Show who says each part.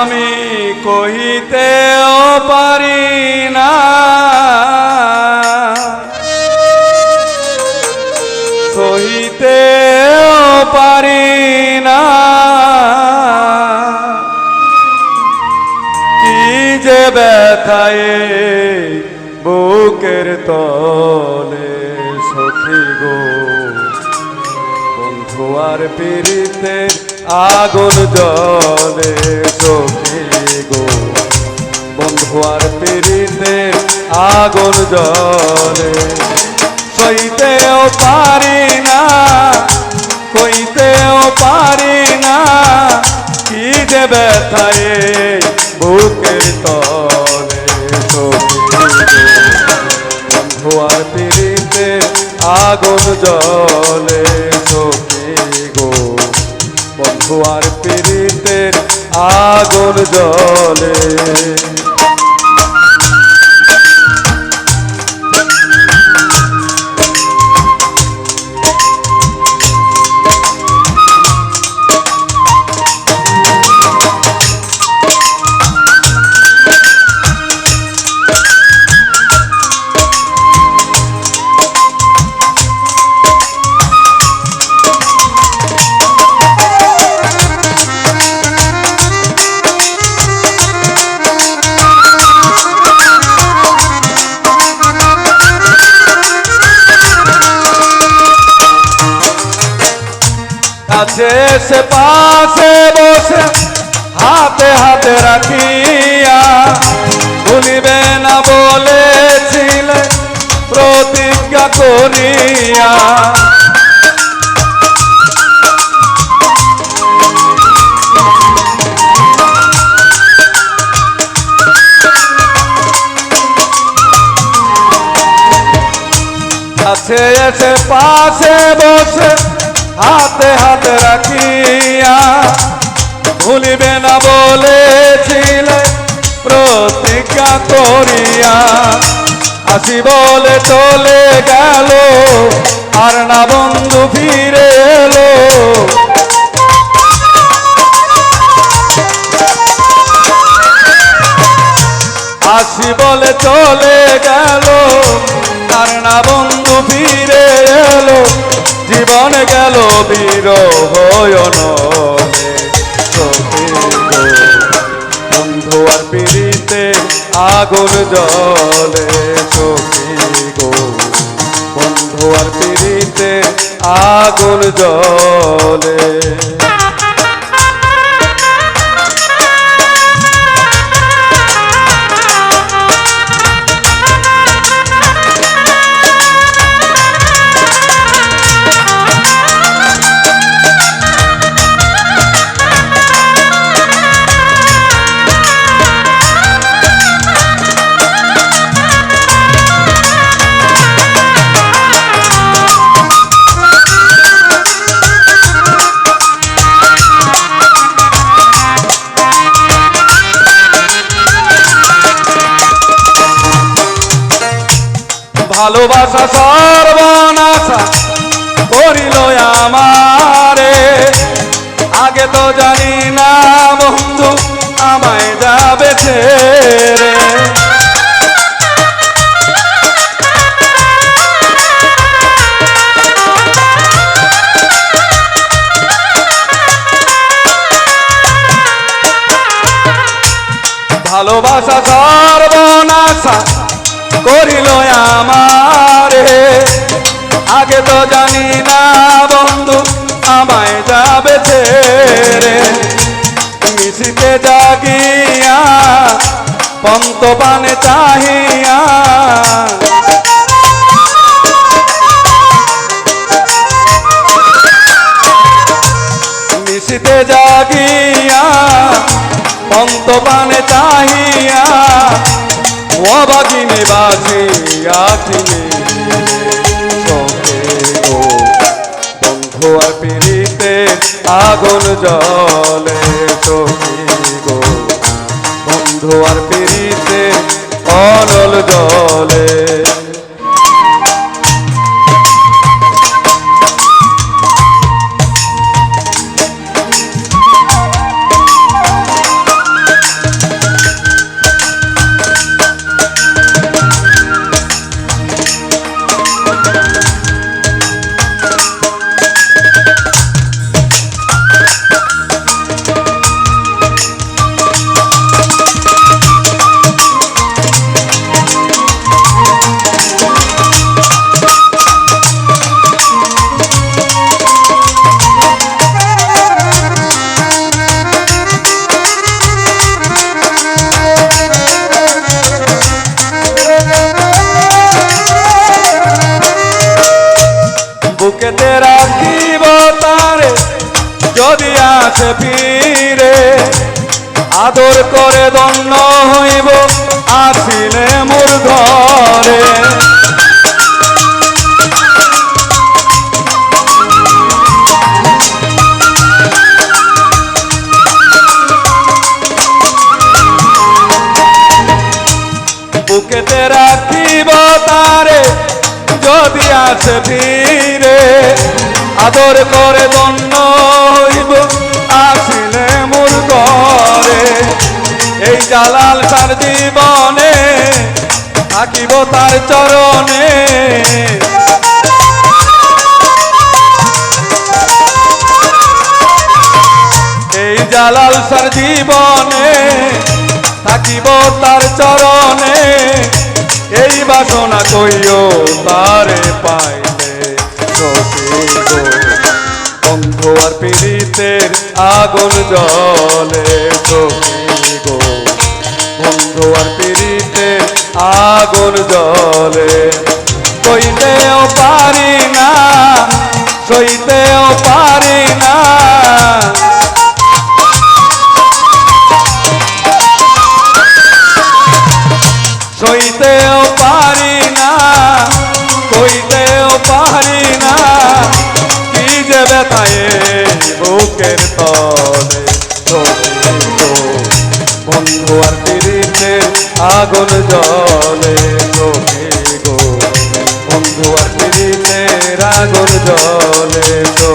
Speaker 1: আমি কহিতেও পারি না। সহিতেও পারি না। কি যে ব্যথায় বুকের তলে সখী গো, বন্ধু আর পিড়িতে আগুন জলে সখী গো। বন্ধু আর পিড়িতে আগুন জলে সইতেও পারি না, কইতেও পারি না, কি যে ব্যথায় বুকের তলে বন্ধু আর পিড়িতে আগুন জলে বন্ধু পেরিতে আগুন জলে কাছে সে পাশে বসে হাতে হাতে রাখিয়া ভুলিবে না বলেছিলে প্রতিজ্ঞা করিয়া। কাছে এসে পাশে বসে হাতে হাতে রাখিয়া ভুলিবে না বলেছিলে, প্রতিজ্ঞা করিয়া। আসি বলে চলে গেল, আর না বন্ধু ফিরে এলো। আসি বলে চলে গেল আর না বন্ধু, ফিরে এলো। জীবন গেল বীর বন্ধু আর পিড়িতে আগুন জলে সখী গো বন্ধু আর পিড়িতে আগুন জলে ভালোবাসা সর্বনাশা করিল আমারে। আগে তো জানি না বন্ধু, আমায় যাবে ভালোবাসা সর্বনাশা করিল আমারে। আগে তো জানি না বন্ধু, আমায় যাবে ছেড়ে। মিশিতে জাগিয়া পন্ত পানে চাহিয়া মিশিতে জাগিয়া পন্ত পানে চাহিয়া, ও অবাগিনে বাজিয়া কিনে আগুন জলে সখী গো। বন্ধু আর বুকে তেরা রাখিব তারে, যদি আছে পীরে, আদর করে দণ্ড হইব, আসিলে মোর ঘরে। বুকেতে রাখিব তারে, যদি আছে আদর করে দন্য হইব, আসিলে মোর ঘরে। এই জালাল তার জীবনে থাকিব তার চরণে। এই জালাল সার জীবনে থাকিব তার চরণে। এই বাসনা কইও তারে পাইলে বন্ধু আর পীড়িতের আগুন জলে গো। বন্ধ আর পীড়িতের আগুন জলে কইতেও পারি না, সইতেও পারি ব্যথায় বুকের তলে। বন্ধু আর পিড়িতে আগুন জলে সখী গো। বন্ধু আর পিড়িতে আগুন জলে গো